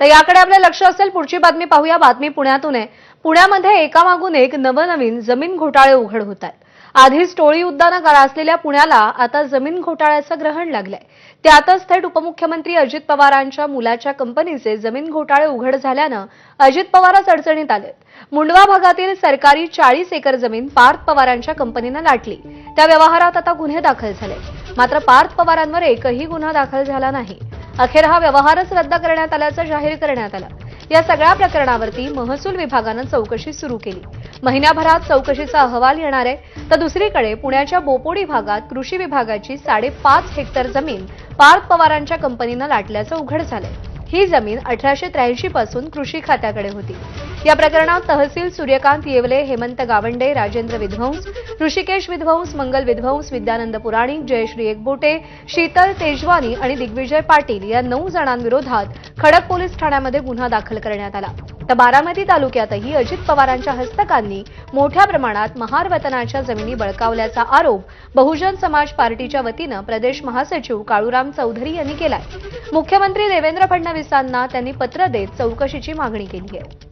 तर याकडे आपलं लक्ष असेल पुढची बातमी पाहूया. बातमी पुण्यातून आहे. पुण्यामध्ये एकामागून एक नवनवीन जमीन घोटाळे उघड होत आहेत. आधीच टोळी उद्यानं असलेल्या पुण्याला आता जमीन घोटाळ्याचं ग्रहण लागलंय. त्यातच थेट उपमुख्यमंत्री अजित पवारांच्या मुलाच्या कंपनीचे जमीन घोटाळे उघड झाल्यानं अजित पवारच अडचणीत आलेत. मुंडवा भागातील सरकारी चाळीस एकर जमीन पार्थ पवारांच्या कंपनीनं लाटली. त्या व्यवहारात आता गुन्हे दाखल झाले मात्र पार्थ पवारांवर एकही गुन्हा दाखल झाला नाही. अखेर हा व्यवहारच रद्द करण्यात आल्याचं जाहीर करण्यात आलं. या सगळ्या प्रकरणावरती महसूल विभागानं चौकशी सुरू केली. महिन्याभरात चौकशीचा अहवाल येणार आहे. तर दुसरीकडे पुण्याच्या बोपोडी भागात कृषी विभागाची साडेपाच हेक्टर जमीन पार्थ पवारांच्या कंपनीनं लाटल्याचं उघड झालंय. ही जमीन अठराशे त्र्याऐंशी पासून कृषी खात्याकडे होती. या प्रकरणात तहसील सूर्यकांत येवले हेमंत गावंडे राजेंद्र विध्वंस ऋषिकेश विध्वंस मंगल विध्वंस विद्यानंद पुराणिक जयश्री एकबोटे शीतल तेजवानी आणि दिग्विजय पाटील या नऊ जणांविरोधात खडक पोलीस ठाण्यामध्ये गुन्हा दाखल करण्यात आला. तर बारामती तालुक्यातही अजित पवारांच्या हस्तकांनी मोठ्या प्रमाणात महार वतनाच्या जमिनी बळकावल्याचा आरोप बहुजन समाज पार्टीच्या वतीनं प्रदेश महासचिव काळूराम चौधरी यांनी केलाय. मुख्यमंत्री देवेंद्र फडणवीसांना त्यांनी पत्र देत चौकशीची मागणी केली आहे.